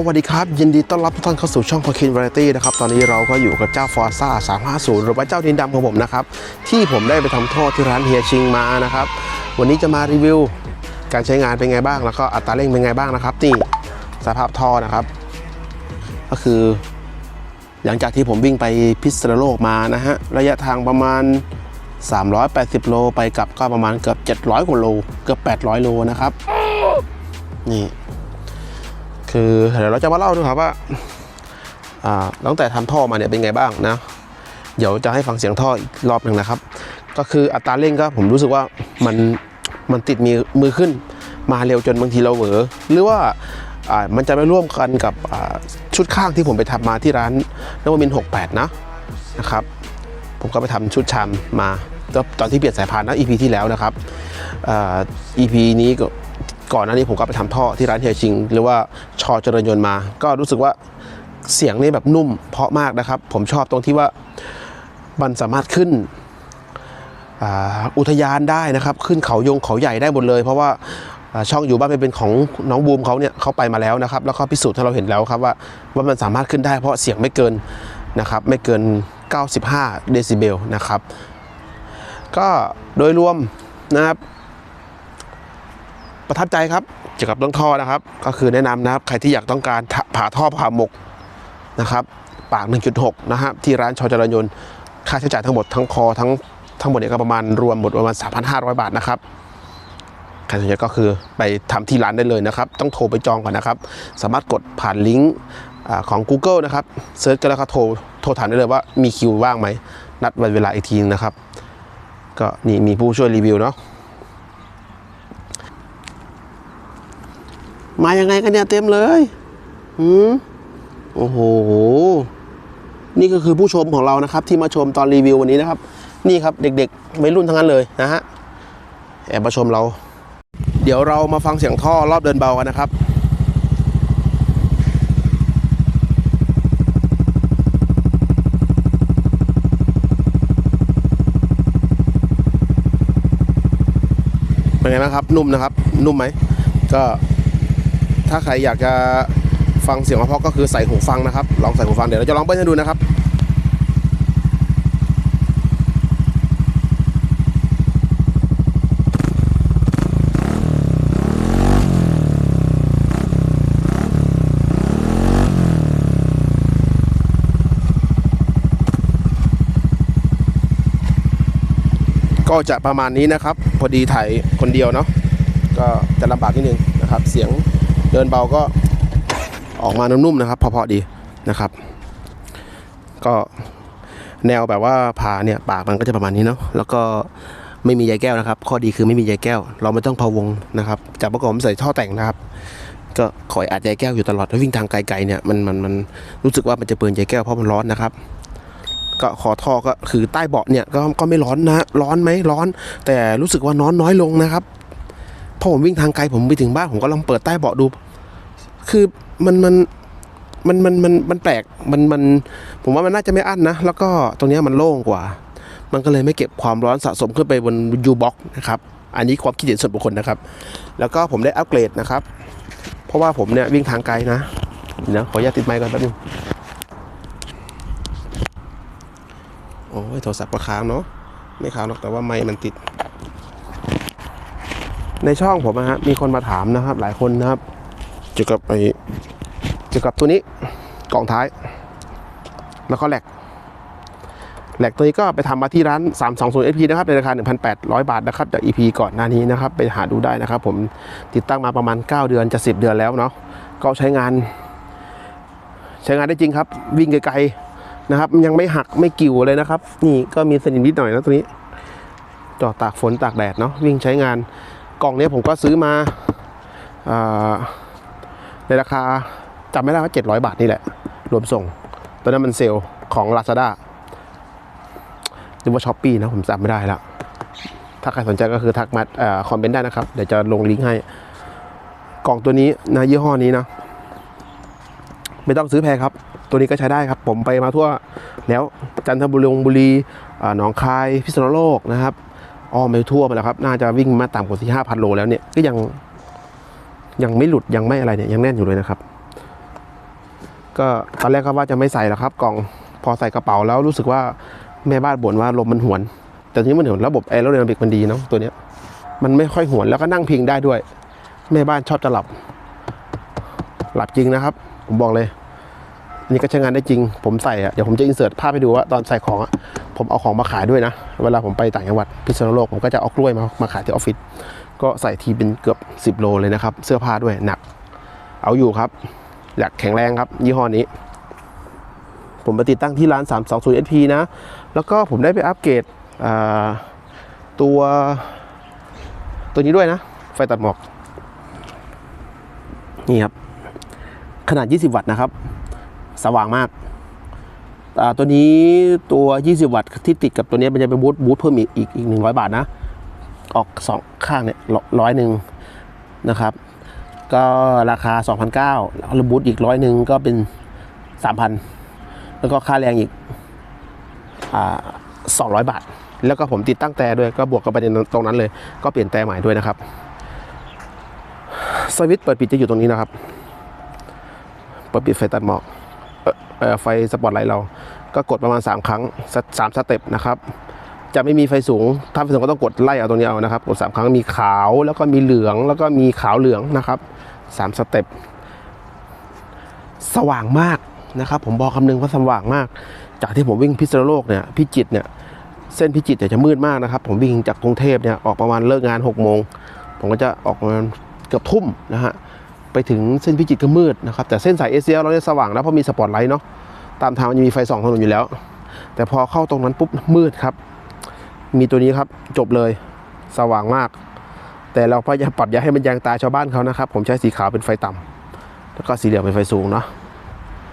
สวัสดีครับ ยินดีต้อนรับทุกท่านเข้าสู่ช่อง p o k i n Variety นะครับ ตอนนี้เราก็อยู่กับเจ้า Forza 350 หรือว่าเจ้าดินดำของผมนะครับ ที่ผมได้ไปทำท่อที่ร้านเฮียชิงมานะครับ วันนี้จะมารีวิว การใช้งานเป็นไงบ้าง แล้วก็อัตราเร่งเป็นไงบ้างนะครับ นี่สภาพท่อนะครับ ก็คือ หลังจากที่ผมวิ่งไปพิษณุโลกมานะฮะระยะทางประมาณ 380 โลไปกลับก็ประมาณเกือบ 700กว่าโลเกือบ 800 โลนะครับนี่ คือเดี๋ยวเราจะมาเล่าดูครับว่าตั้งแต่ทำท่อมาเนี่ยเป็นไงบ้างนะ เดี๋ยวจะให้ฟังเสียงท่ออีกรอบหนึ่งนะครับ ก็คืออัตราเร่งก็ผมรู้สึกว่ามันมันติดมีมือขึ้นมาเร็วจนบางทีเราเหวอหรือว่ามันจะไปร่วมกันกับชุดข้างที่ผมไปทำมาที่ร้านนวมินทร์68 นะนะครับ ผมก็ไปทำชุดชามมาตอนที่เปลี่ยนสายพานนะ EP ที่แล้วนะครับ EP นี้ก็ ก่อนหน้านี้ผมก็ไปทำท่อที่ร้านเฮียชิง หรือว่าชอเจริญยนต์มา ก็รู้สึกว่าเสียงนี่แบบนุ่มเพาะมากนะครับ ผมชอบตรงที่ว่ามันสามารถขึ้นอ,อุทยานได้นะครับ ขึ้นเขายงเขาใหญ่ได้หมดเลย เพราะว่าอ่าช่องอยู่บ้านเป็นของน้องบูมเขาเนี่ยเขาไปมาแล้วนะครับ แล้วก็พิสูจน์ให้เราเห็นแล้วครับว่าว่ามันสามารถขึ้นได้เพราะเสียงไม่เกินนะครับ ไม่เกิน 95 เดซิเบลนะครับ ก็โดยรวมนะครับ ประทับใจครับเกี่ยวกับเรื่องท่อนะครับ ก็คือแนะนำนะครับ ใครที่อยากต้องการผ่าท่อผ่าหมกนะครับ ปาก 1.6 นะครับที่ร้านชอจรยนต์ค่าใช้จ่ายทั้งหมดทั้งคอทั้งทั้งหมดเนี่ยก็ประมาณรวมหมดประมาณ 3,500 บาทนะครับใครสนใจก็คือไปทำที่ร้านได้เลยนะครับ ต้องโทรไปจองก่อนนะครับ สามารถกดผ่านลิงก์ของ Google นะครับเซิร์ชกันแล้วก็โทรโทรถามได้เลยว่ามีคิวว่างไหมนัดวันเวลาอีกทีนะครับ ก็นี่มีผู้ช่วยรีวิวเนาะ มายังไงกันเนี่ยเต็มเลยหืมโอ้โห นี่ก็คือผู้ชมของเรานะครับ ที่มาชมตอนรีวิววันนี้นะครับ นี่ครับเด็กๆไม่รุ่นทั้งนั้นเลยนะฮะ แอบมาชมเรา เดี๋ยวเรามาฟังเสียงท่อรอบเดินเบากันนะครับเป็นไงบ้างครับ นุ่มนะครับ นุ่มไหมก็ ถ้าใครอยากจะฟังเสียงเพราะก็คือใส่หูฟังนะครับ ลองใส่หูฟังเดี๋ยวเราจะลองเบิ้ลให้ดูนะครับก็จะประมาณนี้นะครับ พอดีถ่ายคนเดียวเนาะก็จะลำบากนิดนึงนะครับ เสียง เดินเบาก็ออกมานุ่มๆนะครับพอๆดีนะครับ ก็แนวแบบว่าผ่าเนี่ยปากมันก็จะประมาณนี้เนาะแล้วก็ไม่มีใยแก้วนะครับ ข้อดีคือไม่มีใยแก้ว เราไม่ต้องพะวงนะครับจากเมื่อก่อนผมใส่ท่อแต่งนะครับ ก็คอยอัดใยแก้วอยู่ตลอดถ้าวิ่งทางไกลๆเนี่ยมันมันมันรู้สึกว่ามันจะเปลืองใยแก้วเพราะมันร้อนนะครับ ก็คอท่อก็คือใต้เบาะเนี่ยก็ก็ไม่ร้อนนะ ร้อนไหมร้อน แต่รู้สึกว่าน้อนน้อยลงนะครับ พอผมวิ่งทางไกลผมไปถึงบ้านผมก็ลองเปิดใต้เบาะดู คือมันมันมันมันมันมันแปลกมันมันผมว่ามันน่าจะไม่อั้นนะ แล้วก็ตรงนี้มันโล่งกว่า มันก็เลยไม่เก็บความร้อนสะสมขึ้นไปบนยูบ็อกนะครับ อันนี้ความคิดเห็นส่วนบุคคลนะครับ แล้วก็ผมได้อัปเกรดนะครับ เพราะว่าผมเนี่ยวิ่งทางไกลนะเดี๋ยวขออนุญาตติดไมค์ก่อนแป๊บนึงโอ้ยโทรศัพท์ก็ค้างเนาะไม่ค้างหรอกแต่ว่าไมค์มันติด ในช่องผมนะฮะมีคนมาถามนะครับ หลายคนนะครับเกี่ยวกับไอ้เกี่ยวกับตัวนี้กล่องท้าย แล้วก็แหลกแหลกตัวนี้ก็ไปทำมาที่ร้าน 320 SP นะครับ ในราคา 1,800 บาทนะครับ จาก EP ก่อนหน้านี้นะครับ ไปหาดูได้นะครับ ผมติดตั้งมาประมาณ 9 เดือนจะ 10 เดือนแล้วเนาะก็ใช้งาน ใช้งานได้จริงครับ วิ่งไกลๆนะครับ ยังไม่หักไม่กิ่วเลยนะครับ นี่ก็มีสนิมนิดหน่อยนะตัวนี้จอดตากฝนตากแดดเนาะวิ่งใช้งาน กล่องนี้ผมก็ซื้อมาอในราคาจำไม่ได้ว่า 700 บาทนี่แหละ รวมส่ง ตอนนั้นมันเซลล์ของ Lazada หรือว่าช้อปปีนะผมจำไม่ได้แล้วถ้าใครสนใจก็คือทักมาคอมเมนต์ได้นะครับ เดี๋ยวจะลงลิงก์ให้ กล่องตัวนี้นะยี่ห้อนี้นะ ไม่ต้องซื้อแพงครับ ตัวนี้ก็ใช้ได้ครับ ผมไปมาทั่วแล้วจันทบุรีบุรีหนองคาย พิษณุโลกนะครับ อ้อมไปทั่วมาแล้วครับ น่าจะวิ่งมาต่ำกว่าที่ห้าพันโลแล้วเนี่ยก็ยังยังไม่หลุดยังไม่อะไรเนี่ยยังแน่นอยู่เลยนะครับ ก็ตอนแรกก็ว่าจะไม่ใส่หรอกครับ กล่องพอใส่กระเป๋าแล้วรู้สึกว่าแม่บ้านบ่นว่าลมมันหวน แต่ทีนี้มันเห็นระบบแอโรไดนามิกมันดีเนาะตัวเนี้ยมันไม่ค่อยหวนแล้วก็นั่งพิงได้ด้วย แม่บ้านชอบจะหลับ หลับจริงนะครับ ผมบอกเลย นี่ก็ใช้งานได้จริง ผมใส่อะเดี๋ยวผมจะอินเสิร์ตภาพให้ดูว่าตอนใส่ของอะผมเอาของมาขายด้วยนะ เวลาผมไปต่างจังหวัดพิษณุโลกผมก็จะเอากล้วยมามาขายที่ออฟฟิศก็ใส่ทีเป็นเกือบ 10 โลเลยนะครับ เสื้อผ้าด้วยหนัก เอาอยู่ครับ อยากแข็งแรงครับ ยี่ห้อนี้ ผมไปติดตั้งที่ร้าน 320 SP นะ แล้วก็ผมได้ไปอัปเกรดตัวตัวนี้ด้วยนะ ไฟตัดหมอก นี่ครับ ขนาด 20 วัตต์นะครับ สว่างมากตัวนี้ตัว 20 วัตต์ที่ติดกับตัวนี้มันจะเป็นบูทบูทเพิ่มอีกอีกอีก100บาทนะ ออกสองข้างเนี่ยร้อยหนึ่งนะครับ ก็ราคา 2,900แล้วบูทอีกร้อยหนึ่งก็เป็น 3,000 แล้วก็ค่าแรงอีกอ่า200บาท แล้วก็ผมติดตั้งแต่ด้วยก็บวกกับประเด็นตรงนั้นเลย ก็เปลี่ยนแต่ใหม่ด้วยนะครับสวิตช์เปิดปิดจะอยู่ตรงนี้นะครับ เปิดปิดไฟตัดหมอก ไฟสปอตไลท์เรา ก็กดประมาณ 3 ครั้งสักสามสเต็ปนะครับ จะไม่มีไฟสูง ถ้าไฟสูงก็ต้องกดไล่เอาตรงนี้เอานะครับ กด 3 ครั้งมีขาวแล้วก็มีเหลืองแล้วก็มีขาวเหลืองนะครับ3สเต็ปสว่างมากนะครับผมบอกคำนึงว่าสว่างมาก จากที่ผมวิ่งพิษณุโลกเนี่ยพิจิตเนี่ยเส้นพิจิตเนี่ยจะมืดมากนะครับ ผมวิ่งจากกรุงเทพเนี่ยออกประมาณเลิกงาน6กโมงผมก็จะออกประมาณเกือบทุ่มนะฮะ ไปถึงเส้นพิจิตรก็มืดนะครับแต่เส้นสายเอเชียเราเนี่ยสว่างแล้วเพราะมีสปอตไลท์เนาะตามทางมันจะมีไฟส่องถนนอยู่แล้ว แต่พอเข้าตรงนั้นปุ๊บมืดครับ มีตัวนี้ครับจบเลยสว่างมาก แต่เราพยายามปรับอย่าให้มันแยงตาชาวบ้านเขานะครับ ผมใช้สีขาวเป็นไฟต่ำแล้วก็สีเหลืองเป็นไฟสูงเนาะ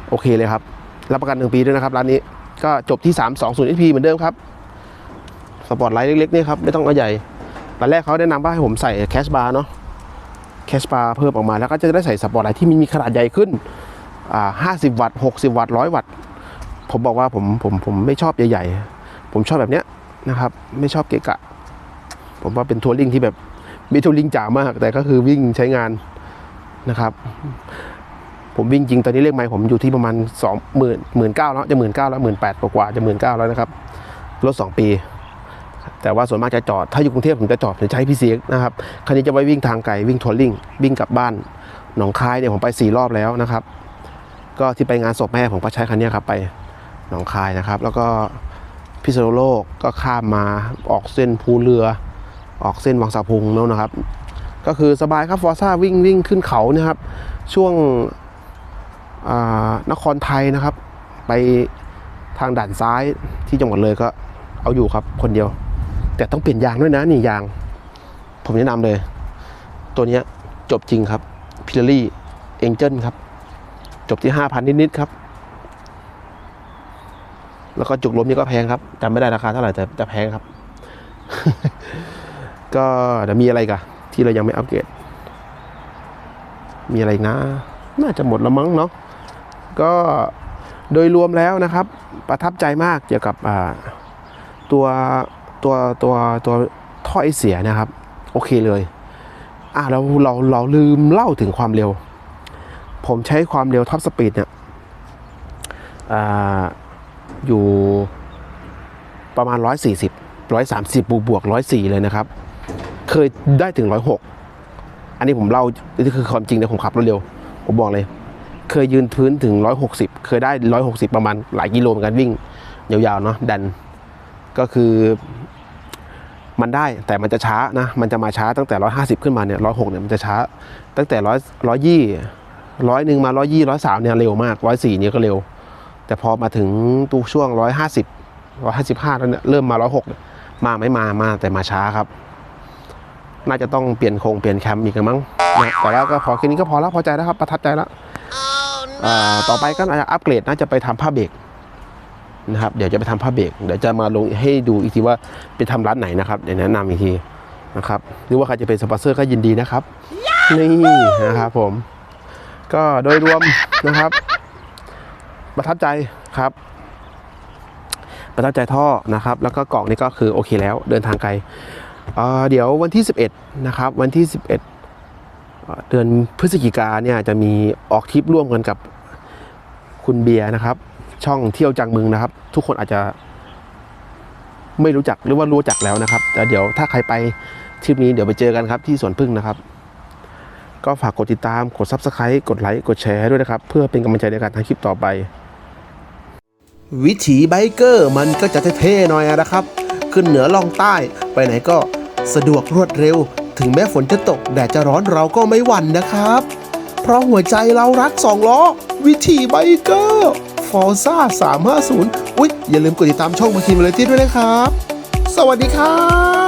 โอเคเลยครับ รับประกันหนึ่งปีด้วยนะครับร้านนี้ก็จบที่ 320 SP เหมือนเดิมครับสปอตไลท์เล็กๆนี่ครับไม่ต้องเอาใหญ่ตอนแรกเขาแนะนำว่าให้ผมใส่แคชบาร์เนาะ แคชบาร์เพิ่มออกมาแล้วก็จะได้ใส่สปอตไลท์ที่มีขนาดใหญ่ขึ้นอ่า50วัตต์60วัตต์100วัตต์ ผมบอกว่าผมผมผมไม่ชอบใหญ่ๆ ผมชอบแบบเนี้ยนะครับ ไม่ชอบเกะกะ ผมว่าเป็นทัวริงที่แบบมีทัวริงจ๋ามาก แต่ก็คือวิ่งใช้งานนะครับ ผมวิ่งจริงตอนนี้เลขไมล์ผมอยู่ที่ประมาณสองหมื่นหมื่นเก้าแล้วจะหมื่นเก้าแล้วหมื่นแปดกว่าจะหมื่นเก้าแล้วนะครับ รถสองปี แต่ว่าส่วนมากจะจอด ถ้าอยู่กรุงเทพผมจะจอดผมจะใช้พีซีนะครับ คันนี้จะไว้วิ่งทางไกลวิ่งทัวริงวิ่งกลับบ้านหนองคายเนี่ยผมไปสี่รอบแล้วนะครับ ก็ที่ไปงานศพแม่ผมก็ใช้คันนี้ครับไปหนองคายนะครับ แล้วก็พิษณุโลกก็ข้ามมาออกเส้นภูเรือ ออกเส้นวังสะพุงแล้วนะครับ ก็คือสบายครับฟอร์ซ่าวิ่งวิ่งขึ้นเขาเนะครับ ช่วงนครไทยนะครับ ไปทางด่านซ้ายที่จังหวัดเลยก็เอาอยู่ครับคนเดียว แต่ต้องเปลี่ยนยางด้วยนะนี่ยาง ผมแนะนำเลย ตัวนี้จบจริงครับพิลลี่เอ็งเจิลครับ จบที่ห้าพันนิดๆครับ แล้วก็จุกลมนี่ก็แพงครับจำไม่ได้ราคาเท่าไหร่แต่จะแพงครับ ก็เดี๋ยวมีอะไรกันที่เรายังไม่อัปเกรดมีอะไรนะ น่าจะหมดล้วมั้งเนาะก็โดยรวมแล้วนะครับ ประทับใจมากเกี่ยวกับตัว ตัวตัวตัวท่อไอเสียนะครับ โอเคเลย อะเราเราเราลืมเล่าถึงความเร็ว ผมใช้ความเร็วท็อปสปีดเนี่ยออยู่ประมาณ 140 130 บวกบวก104 เลยนะครับ เคยได้ถึง 106 อันนี้ผมเล่านี่คือความจริงนะผมขับรถเร็ว ผมบอกเลย เคยยืนพื้นถึง 160 เคยได้ 160 ประมาณหลายกิโลเหมือนกันวิ่ง ยาวๆ เนาะดัน ก็คือ มันได้แต่มันจะช้านะมันจะมาช้าตั้งแต่ 150 ขึ้นมาเนี่ย106เนี่ยมันจะช้า ตั้งแต่100 120ร้อยหนึ่งมา120 103เนี่ยเร็วมาก104เนี่ยก็เร็ว แต่พอมาถึงตู้ช่วง150 155แล้วเนี่ยเริ่มมา106เนี่ยมาไม่มามาแต่มาช้าครับ น่าจะต้องเปลี่ยนโครงเปลี่ยนแคมอีกมั้งนะแต่แล้วก็พอแค่นี้ก็พอแล้วพอใจแล้วครับประทับใจแล้วอ่าต่อไปก็อาจจะอัปเกรดน่าจะไปทำผ้าเบรก นะครับเดี๋ยวจะไปทำผ้าเบรกเดี๋ยวจะมาลงให้ดูอีกทีว่าไปทำร้านไหนนะครับเดี๋ยวแนะนำอีกทีนะครับหรือว่าใครจะเป็นสปอนเซอร์ก็ยินดีนะครับนี่นะครับผม ก็โดยรวมนะครับ ประทับใจครับ ประทับใจท่อนะครับ แล้วก็กล่องนี่ก็คือโอเคแล้วเดินทางไกลเเดี๋ยววันที่ 11 นะครับ วันที่ 11เอ่อเดือนพฤศจิกาเนี่ยจะมีออกทริปร่วมกันกับคุณเบียร์นะครับ ช่องเที่ยวจังมึงนะครับ ทุกคนอาจจะ ไม่รู้จักหรือว่ารู้จักแล้วนะครับแต่เดี๋ยวถ้าใครไปทริปนี้เดี๋ยวไปเจอกันครับที่สวนพึ่งนะครับ ก็ฝากกดติดตามกด Subscribe กดไลค์กดแชร์ด้วยนะครับ เพื่อเป็นกำลังใจในการทำคลิปต่อไป วิถีไบเกอร์มันก็จะเท่ๆหน่อยนะครับ ขึ้นเหนือล่องใต้ไปไหนก็สะดวกรวดเร็ว ถึงแม้ฝนจะตกแดดจะร้อนเราก็ไม่หวั่นนะครับ เพราะหัวใจเรารักสองล้อ วิถีไบเกอร์ อร์ซ่า350 อุ๊ย อย่าลืมกดติดตามช่องมาคินวาเลตี้ด้วยนะครับ สวัสดีครับ